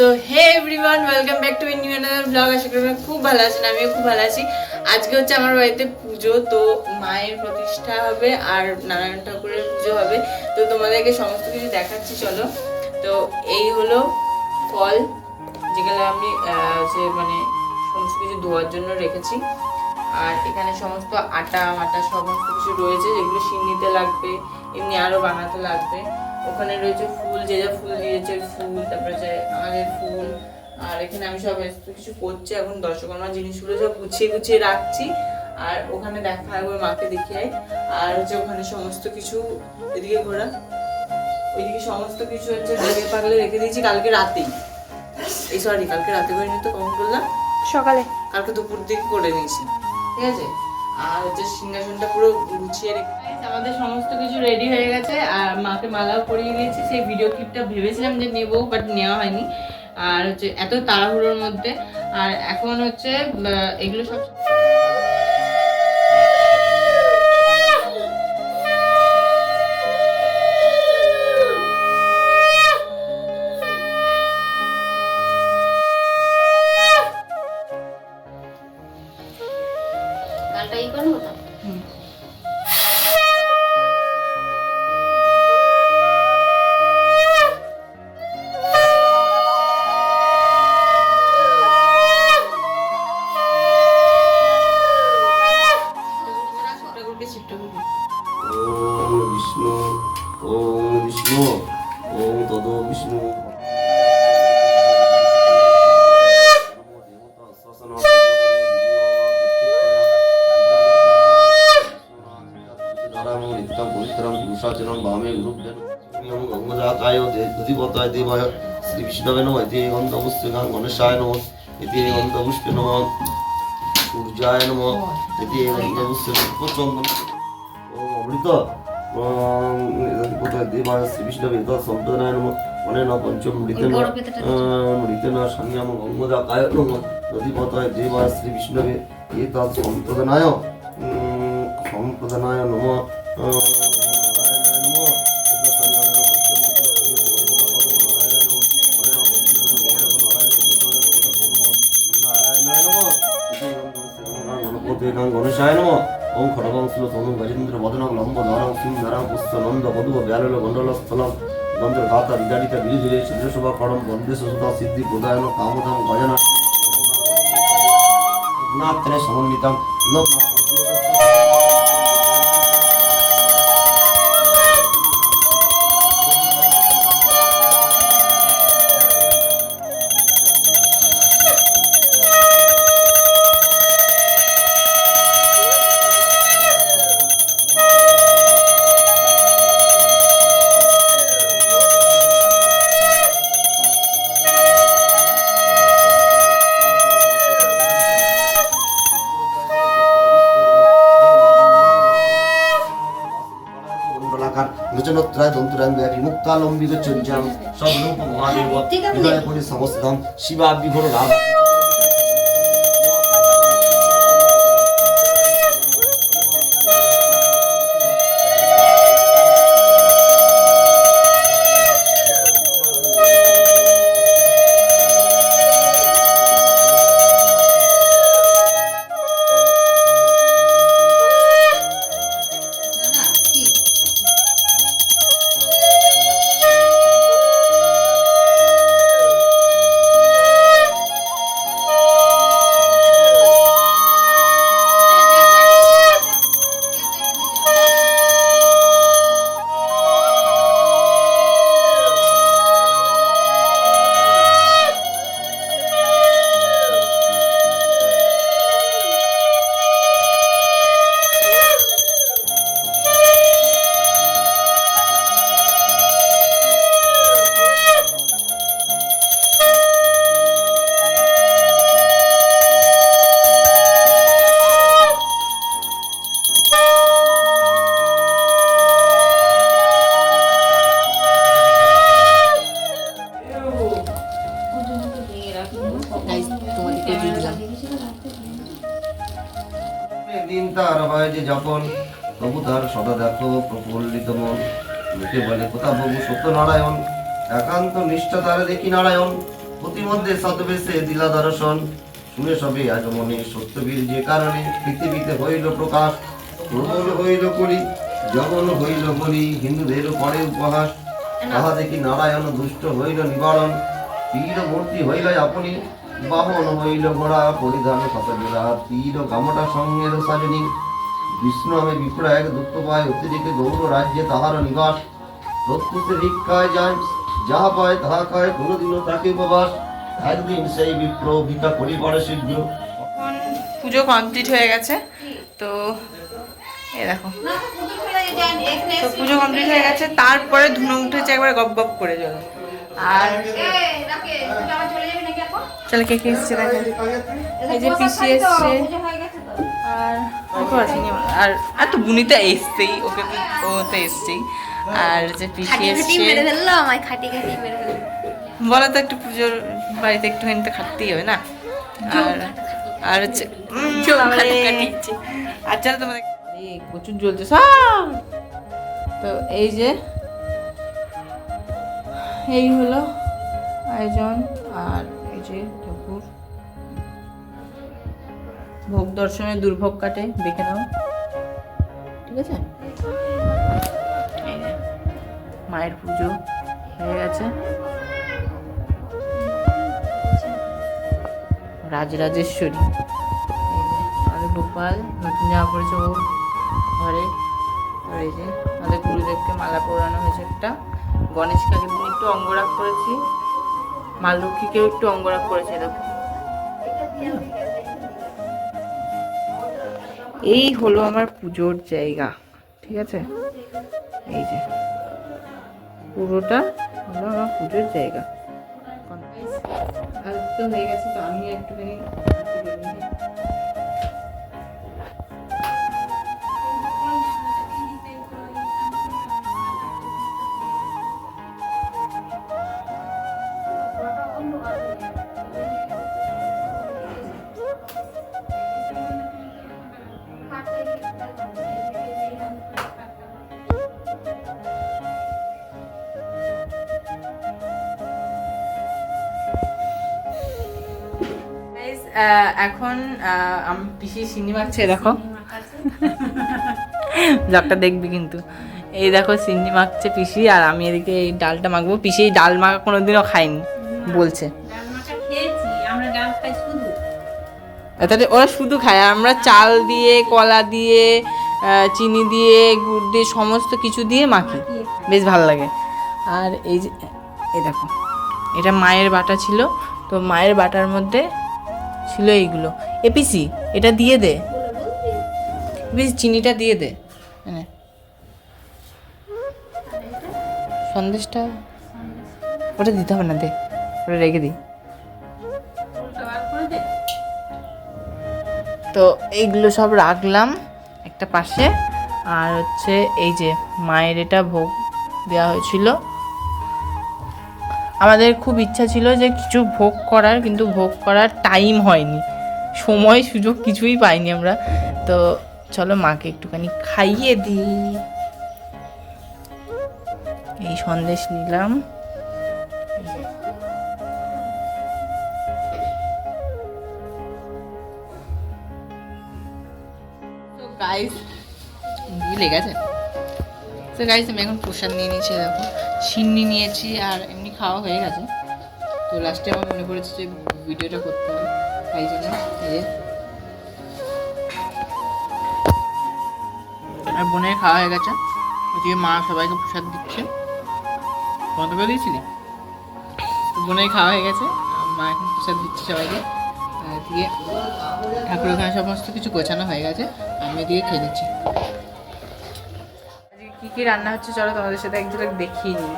তো hey everyone welcome back to new another blog আশা করি খুব ভালো আছেন, আমিও খুব ভালো আছি। আজকে হচ্ছে আমার বাড়িতে পুজো, তো মায়ের প্রতিষ্ঠা হবে আর নারায়ণ ঠাকুরের পুজো হবে। তো তোমাদেরকে সমস্ত কিছু দেখাচ্ছি, চলো। তো এই হলো ফল, যেগুলো আমি যে মানে সমস্ত কিছু ধোয়ার জন্য রেখেছি। আর এখানে সমস্ত আটা, মাটা, সমস্ত কিছু রয়েছে, যেগুলো সিন্নিতে লাগবে, এমনি আরও বানাতে লাগবে। ওখানে রয়েছে ফুল যে যা ফুল দিয়েছে ফুল তারপরে যে আমাদের ফুল আর এখানে আমি সব কিছু করছি। এখন দর্শকর্মা জিনিসগুলো সব গুছিয়ে গুছিয়ে রাখছি। আর ওখানে দেখা হবে মাকে দেখিয়ে আর হচ্ছে ওখানে সমস্ত কিছু এদিকে ঘোরা। ওইদিকে সমস্ত কিছু হচ্ছে ঢেকে পাগলে রেখে দিয়েছি কালকে রাতেই। এই সরি কালকে রাতে করে নিতে কখন করলাম? সকালে। কালকে দুপুর দিকে করে নিয়েছি। ঠিক আছে? আর হচ্ছে সিংহাসনটা পুরো গুছিয়ে রেখে আমাদের সমস্ত কিছু রেডি হয়ে গেছে। আর মাকে মালাও পরিয়ে দিয়েছি। সেই ভিডিও ক্লিপটা ভেবেছিলাম যে নেব বাট নেওয়া হয়নি। আর হচ্ছে এত তাড়াহুড়োর মধ্যে। আর এখন হচ্ছে এগুলো সব দেবায় শ্রী বিষ্ণবে নম। এতে গন্ধপুষ্পে গণেশায় নম এতে গন্ধপুষ্পে নম সূর্যায় নম এতে গন্ধপুষ্পে পুষ্পচন্দন ওম অমৃত। ওম কোথায় দেবায় শ্রী বিষ্ণবে এত সম্প্রদায় নম। অনেন পঞ্চম মৃতেন বড় পেতেটা মৃতেন সংযম গঙ্গদাকায় নম নদীপতায় দেবায় শ্রী বিষ্ণবে এত সম্প্রদানায় সম্প্রদানায় নম। গণপতি গণেশায় নম ওম খড়গংশুল তনু গজেন্দ্র বদনং লম্ব নরং সিং নরং পুষ্প নন্দ বধুব ব্যালল গন্ডল স্থলম গন্ধ্র ধাতা বিদারিতা বিরিধিরে চন্দ্রশোভা খড়ম বন্দে সুতা সিদ্ধি প্রদায়ন কামধাম গজনা নাত্রে সমন্বিতম লোক ব্যাপী মুক্তালম্বিত চঞ্চাম সব রূপ মহাদেব হৃদয় সমস্তম শিবা বিভোর লাভ নারায়ণ, একান্ত নিষ্ঠা তারে দেখি নারায়ণ, প্রতিমধ্যে ছদ্মবেশে দিলা দর্শন। শুনে সবে আজ মনে সত্যবীর যে কারণে পৃথিবীতে হইল প্রকাশ, প্রবল হইল করি জগন হইল বলি, হিন্দুদের পরে উপহাস। তাহা দেখি নারায়ণ দুষ্ট হইল নিবারণ তীর মূর্তি হইল আপনি বাহন হইল ঘোড়া পরিধান কতজোড়া তীর গামটা সঙ্গের সাজনী বিষ্ণু আমি বিপ্রা এক দুঃখ পায়, অতিরিক্ত গৌর রাজ্যে তাহার নিবাস। প্রত্যুতে ভিক্ষায় যায়, যাহা পায় তাহা খায়, কোনোদিনও তাকে উপবাস। একদিন সেই বিপ্র ভিক্ষা করিবার শীঘ্র পুজো কমপ্লিট হয়ে গেছে। তো এই দেখো। তো পুজো কমপ্লিট হয়ে গেছে, তারপরে ধুনো উঠেছে, একবার গপ গপ করে জল। আর চলে কে কে এসছে এই যে পিসি এসছে। আর আর আর তো বুনিতা এসছেই, ওকে তো ও তো এসছেই। আর যে পিসি খাটি খাটি এসছে। মেরে ফেলল আমায় খাটি খাটি মেরে ফেলল। বলো তো একটু পুজোর বাড়িতে একটুখানি তো খাটতেই হবে না? আর আর হচ্ছে আর চলো তোমাদের এই প্রচুর জ্বলছে সব। তো এই যে এই হলো আয়োজন আর এই যে ঠাকুর। ভোগ দর্শনে দুর্ভোগ কাটে দেখে নাও। ঠিক আছে? মায়ের পুজো হয়ে গেছে। রাজরাজেশ্বরী। আমাদের গোপাল, নতুন জামা পড়েছে ও ঘরে। আর এই যে আমাদের গুরুদেবকে মালা পরানো হয়েছে একটা। গণেশ কাকে একটু অঙ্গরাগ করেছি। মা লক্ষ্মীকেও একটু অঙ্গরাগ করেছে, দেখো। এই হলো আমার পুজোর জায়গা, ঠিক আছে? এই যে। পুরোটা হলো আমার পুজোর জায়গা। আর তো হয়ে গেছে তো আমি একটুখানি এখন আমি পিসি চিনি মাখছে দেখো। ব্লগটা দেখবি কিন্তু। এই দেখো চিনি মাখছে পিসি আর আমি এদিকে এই ডালটা মাখবো। পিসি এই ডাল মাখা কোনোদিনও খাইনি বলছে। তাহলে ওরা শুধু খায় আমরা চাল দিয়ে কলা দিয়ে চিনি দিয়ে গুড় দিয়ে সমস্ত কিছু দিয়ে মাখি। বেশ ভালো লাগে। আর এই যে এই দেখো এটা মায়ের বাটা ছিল। তো মায়ের বাটার মধ্যে ছিল এইগুলো। এপিসি, এটা দিয়ে দে। বেশ চিনিটা দিয়ে দে। সন্দেশটা। ওটা দিতে হবে না, দে। ওটা রেখে দিই। তো এইগুলো সব রাখলাম একটা পাশে। আর হচ্ছে এই যে মায়ের এটা ভোগ দেওয়া হয়েছিল। আমাদের খুব ইচ্ছা ছিল যে কিছু ভোগ করার, কিন্তু ভোগ করার টাইম হয়নি। সময়, সুযোগ কিছুই পাইনি আমরা। তো চলো মাকে একটুখানি খাইয়ে দিই। এই সন্দেশ নিলাম। গাইস লেগেছে। তো গাইস আমি এখন প্রসাদ নিয়ে নিয়েছি, দেখো। সিন্নি নিয়েছি আর খাওয়া হয়ে গেছে। তো লাস্টে আমার মনে পড়েছে যে ভিডিওটা করতে হবে। তাই জন্য এই আর বোনের খাওয়া হয়ে গেছে। ওদিকে মা সবাইকে প্রসাদ দিচ্ছে। বন্ধ করে দিয়েছিলি? বোনের খাওয়া হয়ে গেছে। মা এখন প্রসাদ দিচ্ছে সবাইকে। দিয়ে ঠাকুরের ওখানে সমস্ত কিছু গোছানো হয়ে গেছে। আমি দিয়ে খেয়ে নিচ্ছি। কী কি রান্না হচ্ছে চলো তোমাদের সাথে একজনে দেখিয়ে নিই।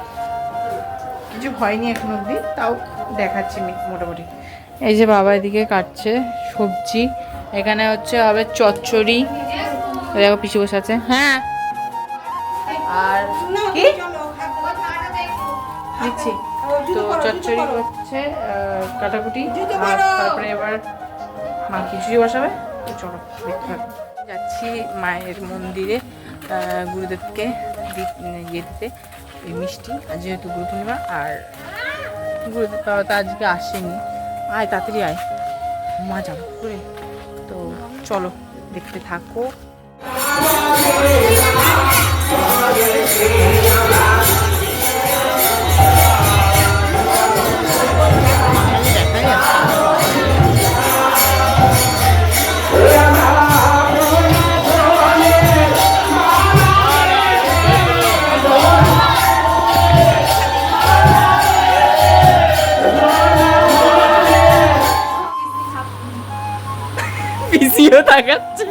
কিছু হয়নি এখন অবধি তাও দেখাচ্ছি মোটামুটি। এই যে বাবা এদিকে কাটছে সবজি এখানে হচ্ছে হবে চচ্চড়ি। দেখো পিছু বসে আছে। হ্যাঁ। আর কি? দিচ্ছি তো চচ্চড়ি হচ্ছে কাটাকুটি আর তারপরে এবার মা খিচুড়ি বসাবে। তো চলো যাচ্ছি মায়ের মন্দিরে গুরুদেবকে ইয়ে দিতে। এই মিষ্টি, আর যেহেতু গুরু পূর্ণিমা আর গুরু তো আজকে আসেনি। আয়, তাড়াতাড়ি আয়। মা যাব করে। তো চলো, দেখতে থাকো। পিসিও তাকাচ্ছে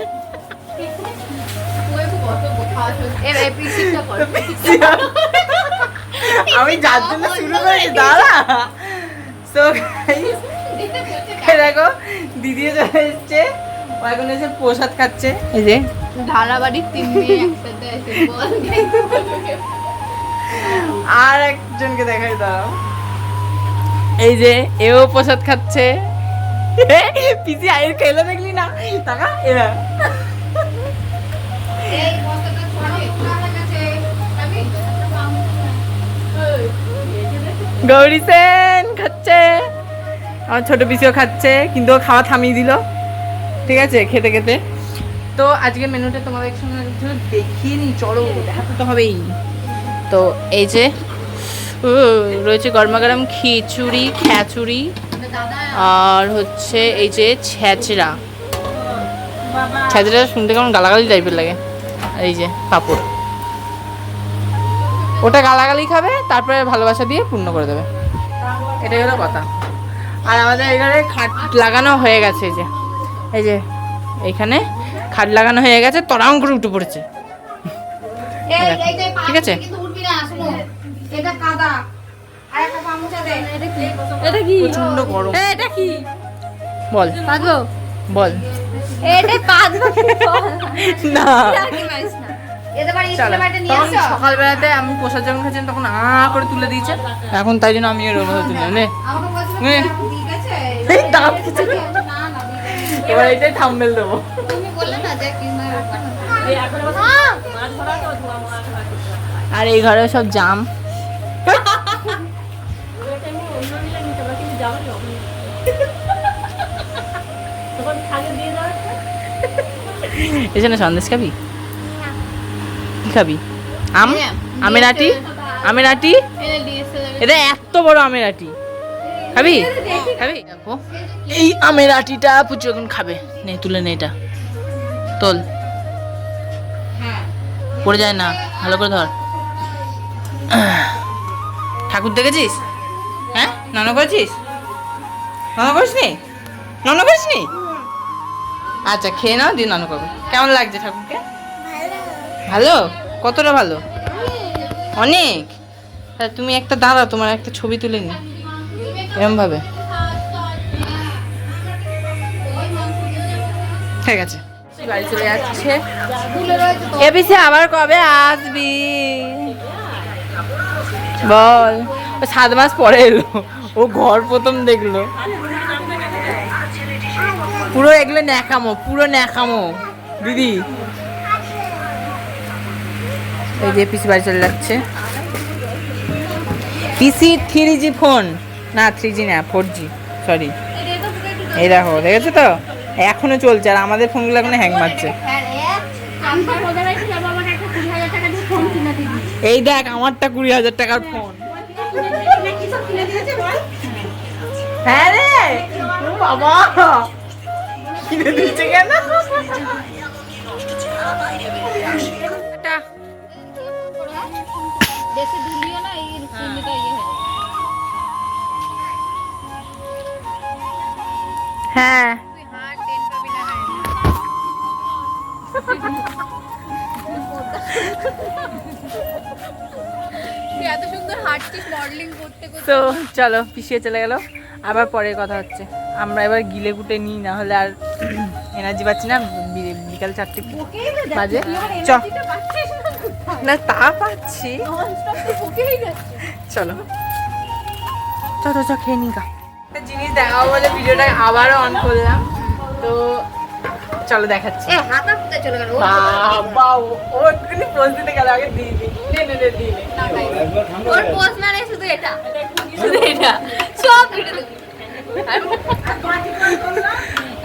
কর। আমি যার জন্য শুরু করেছি দাঁড়া। তো দেখো দিদি চলে এসছে ও এখন এসে প্রসাদ খাচ্ছে। এই যে। ধারাবাড়ির তিন মেয়ে একসাথে আর একজনকে দেখাই দাও। এই যে এও প্রসাদ খাচ্ছে। পিসি আয়ের খেলে দেখলি না। টাকা এরা গৌরী সেন খাচ্ছে। আমার ছোট পিসিও খাচ্ছে কিন্তু খাওয়া থামিয়ে দিল। ঠিক আছে খেতে খেতে। তো আজকে মেনুটা তোমাদের সঙ্গে দেখিয়ে নি চলো দেখাতে তো হবেই। তো এই যে রয়েছে গরমা গরম খিচুড়ি খ্যাচুড়ি। আর হচ্ছে এই যে ছ্যাচড়া ছ্যাচড়া শুনতে কেমন গালাগালি টাইপের লাগে। এই যে পাপড় ওটা গালাগালি খাবে তারপরে ভালোবাসা দিয়ে পূর্ণ করে দেবে। এটাই হলো কথা। আর আমাদের এখানে খাট লাগানো হয়ে গেছে এই যে। এই যে এইখানে খাট লাগানো হয়ে গেছে তরাং করে উঠে পড়েছে। ঠিক আছে? এটা কাদা। এটা কি? প্রচণ্ড গরম। এটা কি? বল। বল। এটা না। সকালবেলাতে আমি প্রসাদ যখন খাচ্ছেন তখন আ করে তুলে দিয়েছে। এখন তাই জন্য আমি এর তুলে নে। ঠিক আছে এই ঘরে সব না না আর এই ঘরে সব জাম এখানে সন্দেশ খাবি? কি খাবি? আম? আমের আটি? আমের আটি? এটা এত বড় আমের আটি। খাবি? খাবি? এই আমের আটিটা পুচু এখন খাবে। নে তুলে নে এটা। তোল। পড়ে যায় না। ভালো করে ধর। ঠাকুর দেখেছিস? হ্যাঁ? নানা করেছিস? নানা করিস নি নানা আচ্ছা খেয়ে নাও, দিয়ে নানু করবে কেমন লাগছে ঠাকুরকে? ভালো। কতটা ভালো? অনেক। তুমি একটা দাঁড়াও, তোমার একটা ছবি তুলে নি এরম ভাবে। ঠিক আছে। বাড়ি চলে যাচ্ছে। এবিসি আবার কবে আসবি? বল। সাত মাস পরে এলো। ও ঘর প্রথম দেখল। পুরো এগুলো ন্যাকামো, পুরো ন্যাকামো। দিদি। এই যে পিসি বাড়ি চলে যাচ্ছে। পিসি থ্রি জি ফোন। না থ্রি জি না ফোর জি সরি। এই দেখো, দেখেছ তো? এখনও চলছে, আর আমাদের ফোনগুলো এখনও হ্যাং মারছে। এই দেখ, আমারটা কুড়ি হাজার টাকার ফোন। হ্যাঁ রে। বাবা। কিনে দিচ্ছে কেন? বেশি ধুলিও না এই চিনিটা ইয়ে হয়ে যাবে। হ্যাঁ। তুই এত সুন্দর হাঁটছিস মডেলিং করতে করতে। তো চলো পিছিয়ে চলে গেল। আবার পরে কথা হচ্ছে। আমরা এবার গিলে গুটে নিই না হলে আর এনার্জি পাচ্ছি না। বিকাল চারটে বাজে। চ না তা পাচ্ছি। চলো। চ চ খেয়ে নি গা। একটা জিনিস দেখাবো বলে ভিডিওটা আবারও অন করলাম। তো চলো দেখাচ্ছি। এ হাত হাতে চলে গেল বাবা ও- ও একটুখানি পোজ দিতে গেল আগে দিয়ে দি নে নে নে দিয়ে নে। ওর পোস্ট মানে শুধু এটা। শুধু এটা? সব ভিডিও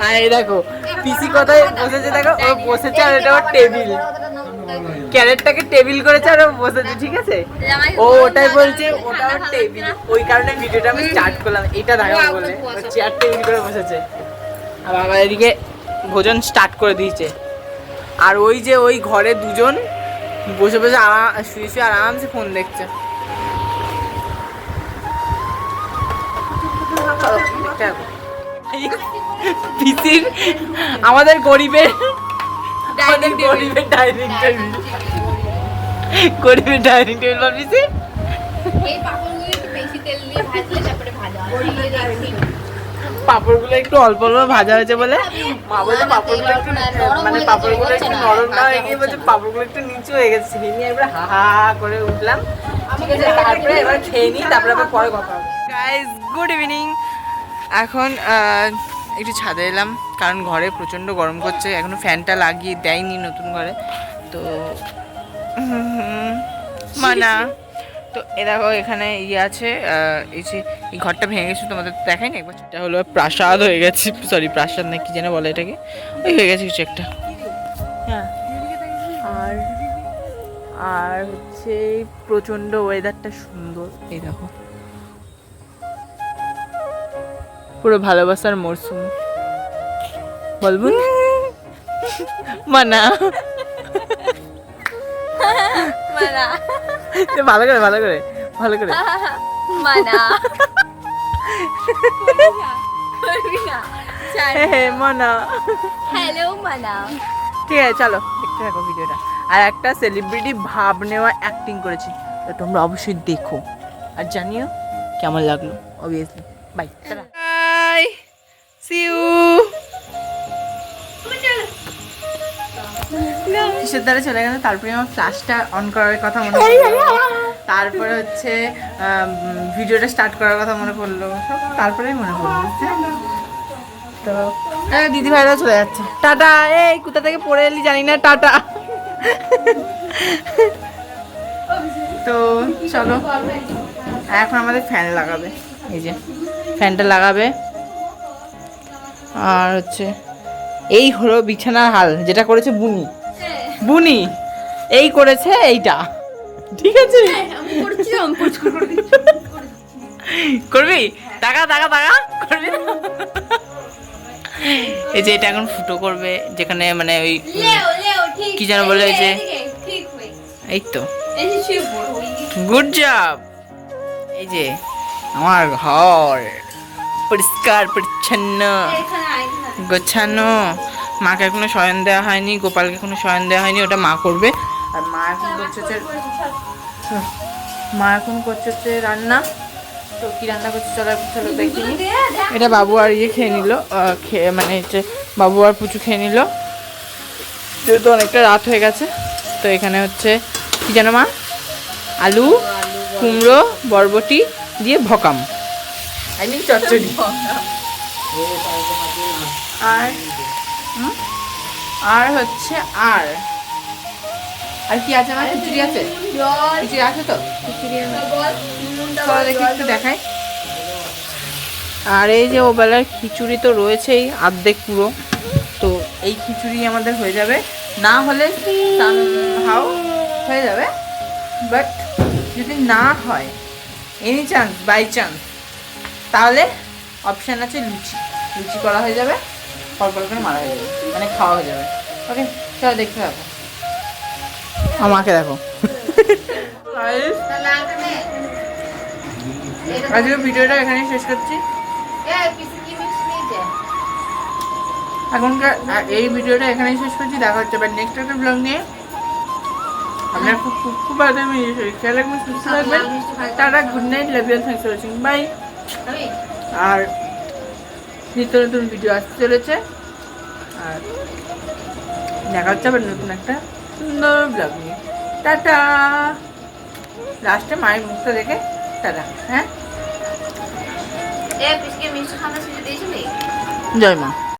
আর এই দেখো পিসি কোথায় বসেছে দেখো ও বসেছে আর এটা ওর টেবিল ক্যারেটটাকে টেবিল করেছে আর ও বসেছে ঠিক আছে? ও ওটাই বলছে ওটা ওর টেবিল ওই কারণে ভিডিওটা আমি স্টার্ট করলাম এটা দেখাবো বলে। চেয়ার টেবিল করে বসেছে। আর বাবা এদিকে ভোজন স্টার্ট করে দিয়েছে। আর ওই যে ওই ঘরে দুজন বসে বসে আরাম শুয়ে শুয়ে আরামসে ফোন দেখছে। পিসির আমাদের গরিবের আমাদের গরিবের ডাইনিং টেবিল গরিবের ডাইনিং টেবিল বা পিসি এই পাপড়গুলো একটু বেশি তেল দিয়ে ভাজলে তারপরে ভালো হয়। পাপড়গুলো একটু অল্প অল্প ভাজা হয়েছে বলে। মা বলছে পাপড়গুলো একটু মানে পাপড়গুলো একটু নরম না হয়ে গিয়ে বলছে পাপড়গুলো একটু নিচু হয়ে গেছে। সেই নিয়ে এবার হা হা করে উঠলাম। ঠিক আছে, তারপরে এবার খেয়ে নিই, তারপরে আবার পরে কথা হবে। গাইজ গুড ইভিনিং এখন একটু ছাদে এলাম, কারণ ঘরে প্রচণ্ড গরম করছে। এখনও ফ্যানটা লাগিয়ে দেয়নি নতুন ঘরে। তো মানা। তো এ দেখো এখানে ইয়ে আছে এই যে এই ঘরটা ভেঙে গেছে তোমাদের তো দেখাই না একবার। এটা হলো প্রাসাদ হয়ে গেছে সরি প্রাসাদ না কি যেন বলে এটাকে। ওই হয়ে গেছে কিছু একটা। হ্যাঁ। আর আর হচ্ছে প্রচণ্ড ওয়েদারটা সুন্দর এই দেখো। পুরো ভালোবাসার মরশুম বলব মানা। মানা। ভালো করে ভালো করে ভালো করে। মানা। মানা। হ্যালো মানা। ঠিক আছে চলো দেখতে থাকো ভিডিওটা। আর একটা সেলিব্রিটি ভাব নেওয়া অ্যাক্টিং করেছি তো তোমরা অবশ্যই দেখো। আর জানিও কেমন লাগল obviously bye bye see you কিসের দ্বারা চলে গেল? তারপরে আমার ফ্ল্যাশটা অন করার কথা মনে পড়ল। তারপরে হচ্ছে ভিডিওটা স্টার্ট করার কথা মনে পড়ল। সব তারপরেই মনে পড়ল? তো দিদি ভাইরা চলে যাচ্ছে। টাটা এই কোথা থেকে পড়ে এলি জানি না টাটা। তো চলো। এখন আমাদের ফ্যান লাগাবে। এই যে ফ্যানটা লাগাবে। আর হচ্ছে এই হলো বিছানার হাল যেটা করেছে বুনি। বুনি এই করেছে এইটা। ঠিক আছে? করবি? টাকা টাকা টাকা করবি এই যে এটা এখন ফুটো করবে যেখানে মানে ওই কি যেন বলে ওই যে এই তো। গুড জব এই যে আমার ঘর। পরিষ্কার পরিচ্ছন্ন। গোছানো। মাকে এখনও শয়ন দেওয়া হয়নি গোপালকে এখনও শয়ন দেওয়া হয়নি ওটা মা করবে। আর মা এখন করছে হচ্ছে মা এখন করছে হচ্ছে রান্না। তো কি রান্না করছে চলো চলো দেখিনি এটা বাবু আর ইয়ে খেয়ে নিল খেয়ে মানে হচ্ছে বাবু আর পুচু খেয়ে নিল। যেহেতু অনেকটা রাত হয়ে গেছে তো এখানে হচ্ছে কি জানো মা? আলু কুমড়ো বরবটি দিয়ে ভকাম। আই মিন চচ্চড়ি। আর? আর হচ্ছে আর। আর কি আছে আমার? খিচুড়ি আছে? খিচুড়ি আছে তো? খিচুড়ি দেখি একটু দেখাই। আর এই যে ওবেলার খিচুড়ি তো রয়েছেই অর্ধেক পুরো। তো এই খিচুড়ি আমাদের হয়ে যাবে। না হলে হাও হয়ে যাবে। বাট যদি না হয় এনি চান্স বাই চান্স তাহলে অপশান আছে লুচি। লুচি করা হয়ে যাবে। পরপর করে মারা হয়ে যাবে। মানে খাওয়া হয়ে যাবে। ওকে চলো দেখতে থাকো। আমাকে দেখো। আজকের ভিডিওটা এখানে শেষ করছি। এখনকার এই ভিডিওটা এখানেই শেষ করছি। দেখা হচ্ছে এবার নেক্সট একটা ব্লগ নিয়ে। আপনার খুব খুব খুব ভালো থাকবেন খেয়াল রাখবেন সুস্থ থাকবেন। Tata good night love you thanks for watching bye আর নিত্য নতুন ভিডিও আসতে চলেছে। আর দেখা হচ্ছে আবার নতুন একটা সুন্দর ব্লগ নিয়ে। টাটা! লাস্টে মায়ের মুখটা দেখে টাটা হ্যাঁ? জয় মা।